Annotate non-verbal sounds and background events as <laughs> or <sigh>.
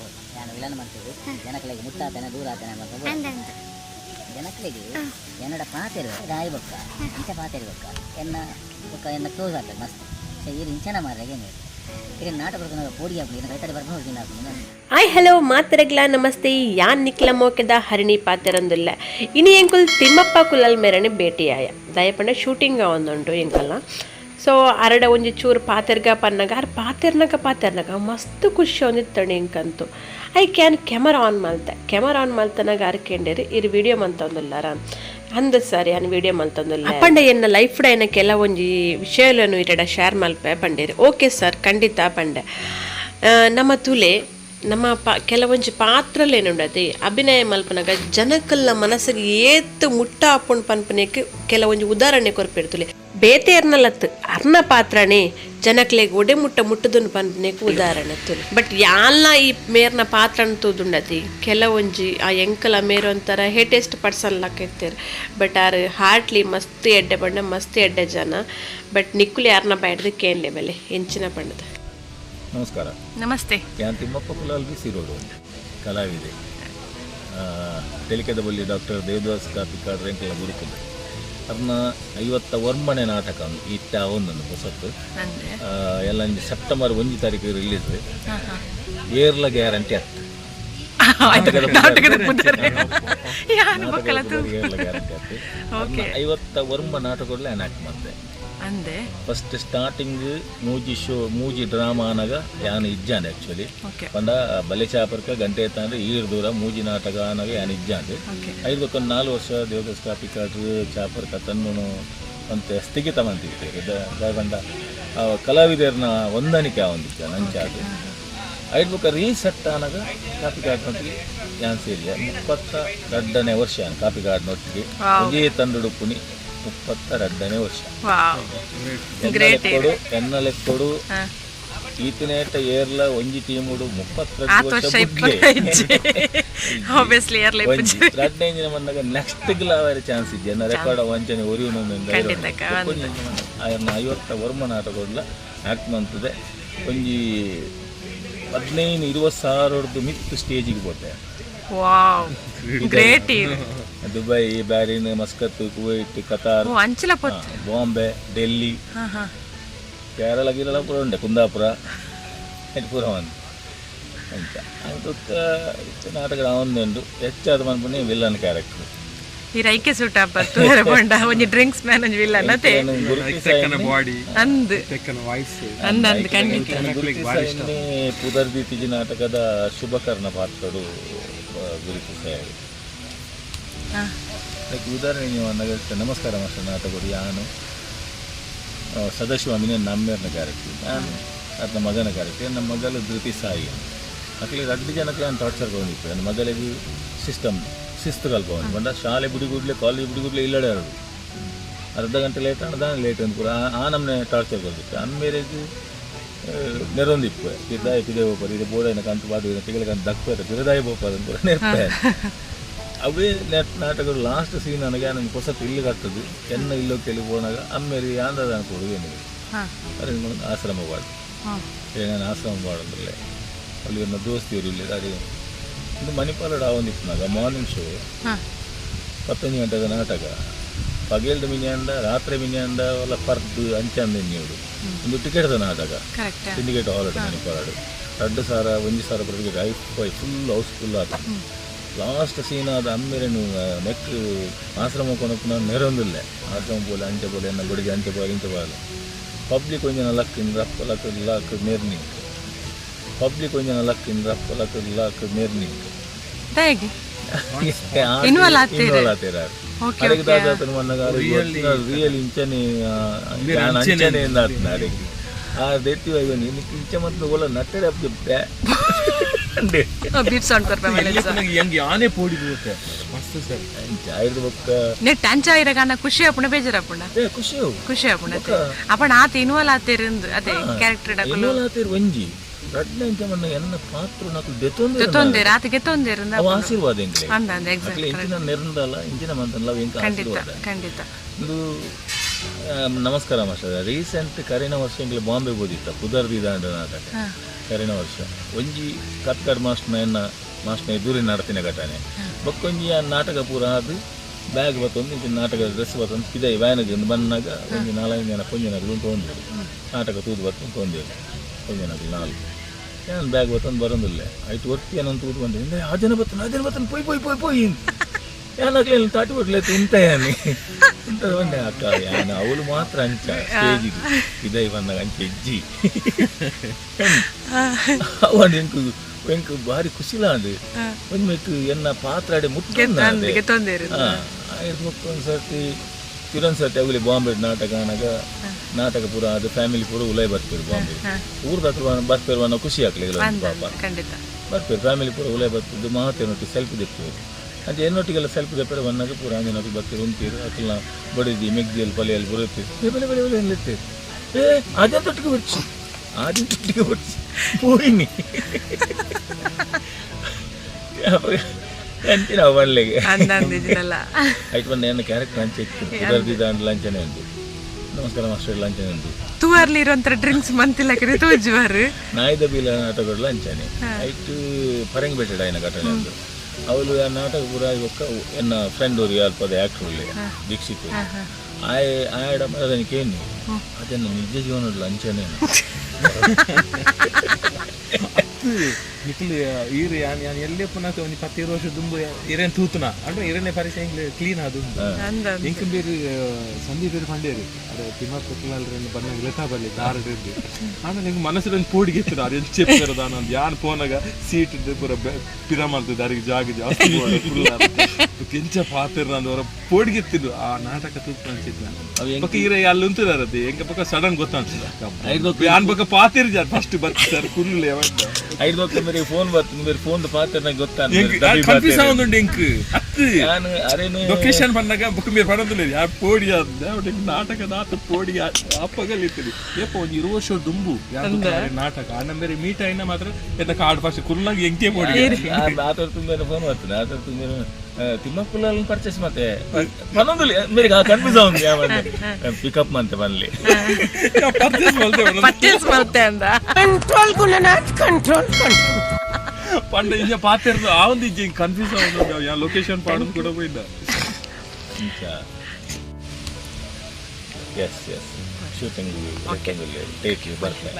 ಬಹುದು ನಾನು ವಿಲನ್ ಮಾಡ್ತೀವಿ. ಜನಗಳಿಗೆ ಮುಟ್ಟಾತನೆ ದೂರ ಆತನೆ ಅಂದ ಜನಗಳಿಗೆ ಎನ್ನಡ ಪಾತೆರು ದಾಯಿ ಬೊಕ್ಕ ಇಂಚ ಪಾತೆರು ಬೊಕ್ಕ ಎನ್ನ ಬೊಕ್ಕ ಎನ್ನ ಕ್ಲೋಸ್ ಆಗ್ತದೆ ಮಸ್ತ್. ಸೊ ಈ ಇಂಚನ ಬರ್ಬೋದು ಹೋಗಿ ಹಾಯ್ ಹಲೋ ಮಾತರಗ್ಲ ನಮಸ್ತೆ. ಯಾನ್ ನಿಕ್ಲ ಮೋಕೆದ ಹರಿಣಿ ಪಾತೆರಂದುಲ್ಲ ಇನಿ ಎಂಕುಲ್ ತಿಮ್ಮಪ್ಪ ಕುಲಲ್ ಮೇರನೆ ಭೇಟಿಯಾಯ. ದಯಪಂಡ ಶೂಟಿಂಗ್ ಒಂದುಂಟು ಎಂಕಲ್ನ. ಸೊ ಅರಡ ಒಂಜಿ ಚೂರು ಪಾತೆರ್ಗ ಪನ್ನಗ, ಅರ್ ಪಾತೆರ್ನಗ ಪಾತೆರ್ನಗ, ಮಸ್ತ್ ಖುಷಿ ಒಂದಿತ್ತಣಿ ಎಂಕಂತು ಐ ಕ್ಯಾನ್ ಕ್ಯಾಮರಾ ಆನ್ ಮಲ್ತೆ. ಕ್ಯಾಮರಾ ಆನ್ ಮಲ್ತನಾಗ ಅರ್ಕೆಂಡೇರಿ ಇರ್ ವಿಡಿಯೋ ಮಂತೊಂದುಲ್ಲಾರ. ಅಂದ ಸರಿ, ಅನ್ ವಿಡಿಯೋ ಮಂತೊಂದುಲ್ಲ. ಪಂಡ ಎನ್ನ ಲೈಫ್ಡ ಎನ್ನ ಕೆಲವೊಂಜಿ ವಿಷಯಗಳನ್ನು ಇರಡ ಶೇರ್ ಮಲ್ಪೆ ಪಂಡೇರಿ. ಓಕೆ ಸರ್, ಖಂಡಿತ ಪಂಡೆ. ನಮ್ಮ ತುಲೆ, ನಮ್ಮ ಪ ಕೆಲವೊಂಜಿ ಪಾತ್ರಲೇನುಂಡತಿ? ಅಭಿನಯ ಮಲ್ಪನಾಗ ಜನಕಲ್ಲ ಮನಸ್ಸಿಗೆ ಏತ್ ಮುಟ್ಟ ಆಪುಂಡ್ ಪನ್ಪನೆಕ್ ಕೆಲವೊಂದು ಉದಾಹರಣೆ ಕೊರ್ಪಿಡ್ತುಲೆ ಬೇತೆ ಎರ್ನಲತ್ ಅರ್ನ ಪಾತ್ರನೇ ಜನಕ್ಲೆಗ್ ಒಡೆ ಮುಟ್ಟ ಮುಟ್ಟದನ್ನು ಪನ್ಪನೆಕ್ ಉದಾಹರಣೆ ತುಲೆ. ಬಟ್ ಯಾಲ್ನ ಈ ಮೇರ್ನ ಪಾತ್ರ ತೂದುಂಡತಿ ಕೆಲವೊಂಜಿ ಆ ಎಂಕಲ ಮೇರು ಒಂಥರ ಹೇಟೆಸ್ಟ್ ಪರ್ಸನ್ ಲಕ್ಕ ಇರ್ತಾರೆ ಬಟ್ ಆರ್ ಹಾರ್ಟ್ಲಿ ಮಸ್ತ್ ಎಡ್ಡೆ ಬಣ್ಣ ಮಸ್ತ್ ಎಡ್ಡೆ ಜನ. ಬಟ್ ನಿಕ್ಕುಲಿ ಯಾರನ್ನ ಬೈಡ್ದು ಕೇನ್ಲೆ ಬೆಲೆ ಹೆಂಚಿನ ಬಣ್ಣದ. ನಮಸ್ಕಾರ. ನಮಸ್ತೆ. ಯಾನ್ ತಿಮ್ಮಪ್ಪ ಕುಲಾಲ್ ಬಿ ಸಿರೋಡು ಕಲಾವಿದೆ. ತೆಲಿಕೆದ ಬಲ್ಲಿ ಡಾಕ್ಟರ್ ದೇವದಾಸ್ ಕಾಪಿಕಾಡ್ ರೆಂಕಲ ಗುರುಕುಲ ಅರ್ನ ಐವತ್ತ ವರ್ಮನೆ ನಾಟಕ ಇಟ್ಟ ಇತ್ತ ಒಂದೊಂದು ಹೊಸತ್ತು. ಎಲ್ಲ ಸೆಪ್ಟೆಂಬರ್ ಒಂದು ತಾರೀಕು ರಿಲೀಸ್ ಏರ್ಲ ಗ್ಯಾರಂಟಿ ಆಗ್ತದೆ ಐವತ್ತ ವರ್ಮ ನಾಟಕಗಳಲ್ಲಿ ಅನಾಕ್ಟ್ ಆಕ್ಟ್ ಮಾಡ್ತೆ ಅಂದೆ ಫಸ್ಟ್ ಸ್ಟಾರ್ಟಿಂಗ್ ಮೂಜಿ ಶೋ ಮೂಜಿ ಡ್ರಾಮಾ ಅನಗ ಯಾನ್ ಇಜ್ಜಾನೆ ಆಕ್ಚುಲಿ ಪಂಡ ಬಲೆ ಚಾಪರ್ಕ ಗಂಟೆ ಎತ್ತಂದ್ರೆ ಈರ್ ದೂರ ಮೂಜಿ ನಾಟಕ ಅನಗ ಯಾನ್ ಇಜ್ಜಾಂಡೆ ಐದು ಒಂದು ನಾಲ್ಕು ವರ್ಷ ದೇವದ ಕಾಡ್ರು ಚಾಪರ್ಕ ತನ್ನು ಅಂತ ಸ್ಥಗಿತ ಮಂತಿರ್ತೇವೆ ಬಂದ ಆ ಕಲಾವಿದರನ್ನ ಹೊಂದಾಣಿಕೆ ಆವಂದಿದ್ದ ನಂಚಾದು ಐದು ಬುಕ್ಕ ರೀಸೆಟ್ ಅನಗ ಕಾಪಿ ಕಾರ್ಡ್ ನೊಟ್ಟಿಗೆ ಯಾನ್ ಸೇರಿಯ ಮುಪ್ಪತ್ತ ಎರಡನೇ ವರ್ಷ ಕಾಪಿ ಕಾರ್ಡ್ ನೊಟ್ಟಿಗೆ ಒಂದೇ ತಂದುಡುಪುನಿ ಮುಪ್ಪತ್ತ ಎರಡನೇ ವರ್ಷ ಕೊಡು ಎನ್ನಲೆ ಕೊಡು. ಈತನೇಟ ಏರ್ಲ ಒಂಜಿ ಟೀಮುಡು ಮುಪ್ಪತ್ತೆರಡು ವರ್ಷ. ಆಬ್ವಿಯಸ್ಲಿ <laughs> ಒಂಜಿ ರಡ್ಡೈಂಜಿನ ಬಂದಾಗ ನೆಕ್ಸ್ಟ್ ಗಿಲಾವರೆ ಚಾನ್ಸ್ ಇದೆ ಎನ್ನ ರೆಕಾರ್ಡ್ ವಂಚನೆ ಖಂಡಿತಕ್ಕ, ಒರಿಯುನ ಐವತ್ತ ವರ್ಮನ ನಾಟಕಲ್ಲ ಆಕ್ಟ್ ಮಂತದೆ ಒಂಜಿ ಹದಿನೈದು ಇರುವತ್ತು ಸಾವಿರದ್ದು ಮಿತ್ತು ಸ್ಟೇಜಿಗೆ ಬರ್ತೇನೆ wow great Dubai Bahrain Muscat Kuwait Qatar ಓ ಅಂಚಲ ಬಾಂಬೆ ಡೆಲ್ಲಿ ಹಾ ಹಾ. ಕೇರಳ ಗಿರಳ ಪೂರ ಉಂಡೆ ಕುಂದಾಪುರ ಪೂರ ಒಂದು. ಅಂತ. ಅದಕ್ಕೆ ಇತ್ತು ನಾಟಕ ಎಚ್ ಹೆಚ್ಚಾದ ಮನ್ಪುಣಿ ವಿಲ್ಲನ್ ಕ್ಯಾರೆಕ್ಟರ್ ಈ ರೈಕೆ ಸೂಟ ಬರ್ತುವರೆ ಬಂಡ ಒಂಜಿ ಡ್ರಿಂಕ್ಸ್ ಮ್ಯಾನ್ ಒಂಜಿ ವಿಲ್ಲ ಬಾಡಿ. ಅಂದ್ ಅಂದ್ ಅಂದ್ ಖಂಡಿತ ಪುದರ್ದಿ ತಿಜಿ ನಾಟಕದ ಶುಭಕರ್ಣ ಪಾತ್ರರು ಗುರುತು ಸಹಾಯ ಹಾ. ಅದಕ್ಕೆ ಉದಾಹರಣೆ ನೀವು ನಗರಕ್ಕೆ ನಮಸ್ಕಾರ ಮಾಸ್ಟರ್ ನಾಟಕರು ಯಾನು. ಸದಾಶಿವ ಸದಾಶಿವಾಮಿನ ನಮ್ಮೇರ್ನ ಕ್ಯಾರೆಕ್ಟರ್ ನಾನು ಅದನ್ನ ಮಗನ ಕ್ಯಾರೆಕ್ಟರ್ ನಮ್ಮ ಮಗಲು ಧೃತಿ ಸಾಯಿ ಮಕ್ಕಳಿಗೆ ಎರಡು ಜನಕ್ಕೆ ನಾನು ಟಾರ್ಚರ್ ಬಂದಿತ್ತು. ನನ್ನ ಮಗಳಿಗೆ ಸಿಸ್ಟಮ್ ಶಿಸ್ತು ಕಲ್ಪವನ್ನು ಬಂದ ಶಾಲೆ ಬಿಡಿಗೂಡ್ಲೆ ಕಾಲೇಜ್ ಬಿಡಿಗೂಡ್ಲೆ ಇಲ್ಲಡೆ ಅವರು ಅರ್ಧ ಗಂಟೆ ಲೇಟ್ ಆದ ಲೇಟ್ ಅಂದ್ಕೂಡ ಕೂಡ ಆ- ನಮ್ಮನೆ ಟಾರ್ಚರ್ ಬಂದಿತ್ತು. ಅನ್ಮೇರೆಗೆ ನೆರೊಂದಿಪ್ಪು ಪಿದಾಯ ಪಿದೆ ಬೋಪರ್ ಇದು ಬೋಡೈನ ಕಂತು ಬಾದು ತಿಂಗಳಿಗೆ ಅಂತ ದಕ್ಕ ಪಿರದಾಯ ಬೋಪರ್ ಅಂತ ಕೂಡ ನೆರ್ಪೆ ಅವೇ ನೆಟ್ ನಾಟಕಗಳು ಲಾಸ್ಟ್ ಸೀನ್ ನನಗೆ ನನಗೆ ಹೊಸತು ತಿಳಿ ಕಟ್ಟದು ಎನ್ನ ಇಲ್ಲೋ ಕೆಲವು ಹೋದಾಗ ಅಮ್ಮೇರಿ ಆಂಧ್ರದ ಕೊಡುಗೆ ಅದೇ ನಿಮ್ಮ ಆಶ್ರಮ ಬಾಡು ಹಾ. ಈಗ ನಾನು ಆಶ್ರಮ ಬಾಡಂದ್ರಲ್ಲೇ ಅಲ್ಲಿ ನನ್ನ ದೋಸ್ತಿಯವರು ಇಲ್ಲಿ ಅದೇ ಇದು ಮಣಿಪಾಲದ ಆವಂದಿತ್ತು ನಾಗ ಮಾರ್ನಿಂಗ್ ಶೋ ಪತ್ತೊಂದು ಗಂಟೆದ ನಾಟಕ. ಪಗೇಲ್ದ ಮಿನಿಯಂದ ರಾತ್ರಿ ಮಿನಿಯಂದ ಒಲ್ಲ ಪರ್ದು ಅಂಚಂದ ನೀವು ಒಂದು ಟಿಕೆಟ್ದ ನಾಟಕ. ಸಿಂಡಿಕೇಟ್ ಹಾಲ್ ಮಣಿಪಾಲಡು ಎರಡು ಸಾವಿರ ಒಂದು ಸಾವಿರ ಬರೋದಕ್ಕೆ ಐ ಫುಲ್ ಹೌಸ್ಫುಲ್ ಆದ ಲಾಸ್ಟ್ ಸೀನ್ ಆದ ಅಂಬೆರೆನ್ ಮೆಕ್ಕು ಆಶ್ರಮ ಕೊನೊಪ್ಪುನ ನೆರವೊಂದುಲ್ಲೆ ಆಶ್ರಮ ಪೊಲೆ ಅಂಚೆ ಪೊಲೆನ್ನ ಪೊಡಿಗೆ ಅಂಟೆ ಪಾಲೆ ಇಂಚೆ ಪಾಲು ಪಬ್ಜಿಕ್ ಒಂಜನ ಲಕಿನ್ ರಪ್ ಲಕ್ ಲಕ್ ನೆರ್ನಿ ಪಬ್ಜಿಕ್ ಒಂಜನ ಲಕ್ಕಿನ್ ರಫ್ ಲಕ್ ಲಕ್ ನೆರ್ನಿ ಇನ್ವಲ್ ಆತೆರ್ ಆರ್ ಅಡೆಗ್ ದಾದ ಆತನ್ ಮನ್ನಗ ಇಂಚನೆ ಇಂಚೆನೆ ಆ ದೇತಿ ಇವನು ಇನ್ನಕ್ಕೆ ಇಂಚೆ ಮತ್ತು ಒಲ ನಟ್ಟರೆ ಅಪ್ಪಿದ್ದೆ ಬೀಟ್ ಸೌಂಡ್ ಕೊರ್ಪೆ ಹೆಂಗೆ ಆನೆ ಪೋಡಿ ಬೀಳುತ್ತೆ? ಮಸ್ತ್ ಸರ್. ಆಯ್ದು ಬೊಕ್ಕ ನೆಟ್ ಅಂಚ ಇರಗಾನ ಖುಷಿ ಆಪುಣ ಬೇಜಾರ್ ಏ ಖುಷಿ ಖುಷಿ ಆಪುಣ ಅಪ್ಪಣ ಆತ ಇನ್ವಾಲ್ ಆತಿರಂದು ಅದೇ ಕ್ಯಾರೆಕ್ಟರ್ ಡಾಕಲು ಎಲ್ಲೋಲಾತಿರ್ ಒಂಜಿ ರಡ್ನ ಇಂಚ ಮನ್ನ ಎನ್ನ ಪಾತ್ರ ನಾಕು ದೆತೊಂದೆ ತೊಂದೆ ರಾತ್ ಗೆತ್ತೊಂದಿರಂದ ಅವ ಆಶೀರ್ವಾದ ಎಂಕ್ಲೆ ಅಂದ ಅಂದ ಅಕ್ಲೆ ಎಕ್ಸಾಕ್ಟ್ ಇಂಚಿನ ನೆರಂದಲ್ಲ ಇಂಚಿನ ಮಂತಲ್ಲ ಎಂಕ ಖಂಡಿತ ಆಶೀರ್ವಾದ? ಖಂಡಿತ. ಇದು ನಮಸ್ಕಾರ ಮಾಸ್ಟರ್ ರೀಸೆಂಟ್ ಕರಿನ ವರ್ಷ ಎಂಗ್ಲ ಬಾಂಬೆ ಓದಿತ್ತ ಕುದರ್ದಿ ದಾಂಡ ನಾಟಕ ಕರಿನ ವರ್ಷ. ಒಂಜಿ ಕತ್ಕಡ್ ಮಾಸ್ಟ್ನ ಎನ್ನ ಮಾಸ್ಟರ್ನ ಎದುರಿ ನಡತಿನ ಘಟನೆ. ಬಕ್ಕೊಂಜಿ ಆ ನಾಟಕ ಪೂರ ಅದು ಬ್ಯಾಗ್ ಬತ್ತೊಂದು ಇಂಚಿನ ನಾಟಕ ಡ್ರೆಸ್ ಬತ್ತೊಂದು ಪಿದೈ ವ್ಯಾನ್ಗೆ ಒಂದು ಬಂದಾಗ ಒಂಜಿ ನಾಲ್ಕು ಜನ ಪೊಂಜನಗಳು ತೊಗೊಂಡಿರು ನಾಟಕ ತೂದು ಬತ್ತೊಂದು ತೊಗೊಂಡಿರು ಪೊಂಜನಗಳು ನಾಲ್ಕು. ಏನು ಬ್ಯಾಗ್ ಬತ್ತೊಂದು ಬರೋದಿಲ್ಲ. ಆಯ್ತು ಒತ್ತಿ ಏನೊಂದು ತೂದು ಬಂದ್ರೆ ಆ ಜನ ಬತ್ತನ ಆ ಜನ ಬತ್ತನ ಪೊಯ್ ಪೊಯ್ ಪೊಯ್ ಪೊಯ್ ಯಾನಾಗ್ಲಿ ತಾಟಿ ಬಿಡ್ಲೆ ತಿಂತ ಯಾನಿ ಇಂತ ಅಕ್ಕ ಯಾನ ಅವಳು ಮಾತ್ರ ಅಂಚ. ಸ್ಟೇಜಿಗೆ ಇದೈ ಬಂದಾಗ ಅಂಚ ಹೆಜ್ಜಿ. ಅವನು ಎಂಕು ಎಂಕು ಬಾರಿ ಖುಷಿಲ ಅದು. ಒಂದ್ ಮೆಕ್ಕು ಎನ್ನ ಪಾತ್ರಾಡೆ ಮುಟ್ಕೊಂಡ ಮುಕ್ಕೊಂದು ಸರ್ತಿ ತಿರೊಂದು ಸರ್ತಿ ಅವಲಿ ಬಾಂಬೆ ನಾಟಕ ಅನ್ನಾಗ ನಾಟಕ ಪೂರ ಅದು ಫ್ಯಾಮಿಲಿ ಪೂರ ಉಲೈ ಬರ್ತೀರಿ ಬಾಂಬೆ ಊರ್ದ ಹತ್ರ ಬರ್ತಿರುವ ಖುಷಿ ಆಗ್ಲಿಲ್ಲ ಪಾಪ. ಬರ್ತೀವಿ ಫ್ಯಾಮಿಲಿ ಪೂರ ಉಲೈ ಬರ್ತಿದ್ದು ಮಾತೇನೊಟ್ಟಿ ಸೆಲ್ಫಿ ತೆಗ್ತೀವಿ ಅಂತ ಏನೊಟ್ಟಿಗೆಲ್ಲ ಸ್ವಲ್ಪ ತೆಪ್ಪಡೆ ಬಂದಾಗ ಪೂರ ಅಂಜನೊಟ್ಟಿಗೆ ಬರ್ತೀರಿ ಉಂತೀರು ಅಕ್ಕಲ್ಲ ಬಡಿದಿ ಮೆಗ್ದಿಯಲ್ಲಿ ಪಲೆಯಲ್ಲಿ ಬರುತ್ತೀವಿ. ಏ ಬಲೆ ಬಲೆ ಬಲೆ ಎಲ್ಲಿರ್ತೀವಿ ಏ ಅದಂತೊಟ್ಟಿಗೆ ಬಿಡ್ಸಿ. ಅದಂತೊಟ್ಟಿಗೆ ಬಿಡ್ಸಿ. ಹೋಯ್ನಿ ಅಂತೀನಿ ಅವ ಬಳ್ಳೆಗೆ ಆಯ್ತು ಬಂದು ಏನು ಕ್ಯಾರೆಕ್ಟರ್ ಲಂಚ್ ಇತ್ತು. ಬರ್ದಿದ್ದ ಲಂಚನೆ ಅಂದು ನಮಸ್ಕಾರ ಮಾಸ್ಟರ್ ಲಂಚನೆ ಅಂದು. ತೂವರ್ಲಿ ಇರುವಂತ ಡ್ರಿಂಕ್ಸ್ ಮಂತಿಲ್ಲ ಕರೆ ತೋಜುವಾರು. ನಾಯ್ದ ಬೀಲ ನಾಟಕಗಳು ಲಂಚನೆ ಆಯ್ತು ಪರಂಗಿ ಬೆಟ್ಟಡ ಆಯ್ನ ಘಟನೆ ಉಂಟು ಅವಳು ಆ ನಾಟಕ ಪೂರ ಇವಕ್ಕ ಎನ್ನ ಫ್ರೆಂಡ್ ಅವರಿಗೆ ಅಲ್ಪದ ಆ್ಯಕ್ಟ್ರ್ ಉಳ್ಳೆ ದೀಕ್ಷಿತ್ ಆಯ್ ಆಯಡ ಅದನ್ನು ಕೇಳಿ ಅದನ್ನು ನಿಜ ಜೀವನ ಲಂಚನೆ <laughs> ನಿಖಿಲ್ ಈರು ಯಾನ್ ಯಾನ್ ಎಲ್ಲೇ ಪುನಃ ಒಂದು ಪತ್ತಿರು ವರ್ಷ ದುಂಬು ಇರೇನ್ ತೂತುನ? ಅಂದ್ರೆ ಇರೇನೆ ಪರಿಚಯ ಕ್ಲೀನ್ ಅದು ಅಂದ ಇಂಕ ಬೇರೆ ಸಂದೀಪ್ ಬೇರೆ ಪಂಡೇರಿ ಅದೇ ತಿಮ್ಮಪ್ಪ ಬಂದಾಗ ಲೆತಾ ಬರ್ಲಿ ದಾರಡಿದ್ದು ಆಮೇಲೆ ಹಿಂಗೆ ಮನಸ್ಸಿನ ಒಂದು ಪೋಡಿಗೆ ಇತ್ತು ಅದು ಎಲ್ಲಿ ಚೆಪ್ಪಿರೋದ ನಾನು ಯಾನ್ ಫೋನಾಗ ಸೀಟ್ ಇದ್ದು ಪೂರ ಪಿರ ಮಾಡ್ತಿದ್ದೆ. ಅದಕ್ಕೆ ಜಾಗ ಜಾಸ್ತಿ ಕೆಂಚ ಪಾತ್ರ ನಂದು ಪೋಡಿಗೆ ಇತ್ತಿದ್ದು ಆ ನಾಟಕ ತೂತು ಅನ್ಸಿತ್ತು ಪಕ್ಕ ಈರ ಅಲ್ಲಿ ಉಂತಿದಾರದು ಹೆಂಗ ಪಕ್ಕ ಸಡನ್ ಗೊತ್ತಾನ್ಸಿಲ್ಲ ಯಾನ್ ಪಕ್ಕ ಪಾತಿರ್ ಜಾರ್ ಫಸ್ಟ್ ಬರ್ತಾರೆ ಕುಲ್ಲು ಯಾವಾಗ ಐದು ಹೊತ್ತು ಮೇರೆ ಫೋನ್ ಬರ್ತದೆ ಬೇರೆ ಫೋನ್ ಪಾತ್ರ ನಂಗೆ ಗೊತ್ತಾಗ ಕನ್ಫ್ಯೂಸ್ ಆಗುಂಡು ಎಂಕ್ ಹತ್ತು ನಾನು ಅರೇನು ಲೊಕೇಶನ್ ಬಂದಾಗ ಬುಕ್ మీరు పడదులే యా పోడి దేవుడి నాటక నాట పోడి అప్పగలితుంది ఏపో ఇరు ವರ್ಷ ದುಂಬು ಯಾವ್ದು ನಾಟಕ ಆನ ಬೇರೆ ಮೀಟ್ అయినా ಮಾತ್ರ ಎನ್ನ ಕಾರ್ಡ್ ಫಸ್ಟ್ ಕುಲ್ಲಾಗಿ ಎಂಕೆ పోడి ಆತರ ತುಂಬ ಫೋನ್ ಬರ್ತದೆ ಆತರ ತುಂಬ ತಿಮ್ಮಕ್ಕಲ್ಲಿ ಪರ್ಚೇಸ್ ಮತ್ತೆ ಪನ್ನೊಂದು ಮೇರೆ ಕನ್ಫ್ಯೂಸ್ ಆಗುಂದು ಯಾವ ಪಿಕಪ್ ಮಂತೆ ಬನ್ಲಿ ಪರ್ಚೇಸ್ ಮಾಡ್ತೇವೆ ಪರ್ಚೇಸ್ ಮಾಡ್ತೆ ಅಂದ పండు ఇంకా పాతేరు ఆవుంది ఇంక కన్ఫ్యూజ్ అవుతుంది ఆ లొకేషన్ పాడు కూడా పోయిందా ఇంకా yes yes shooting take you birthday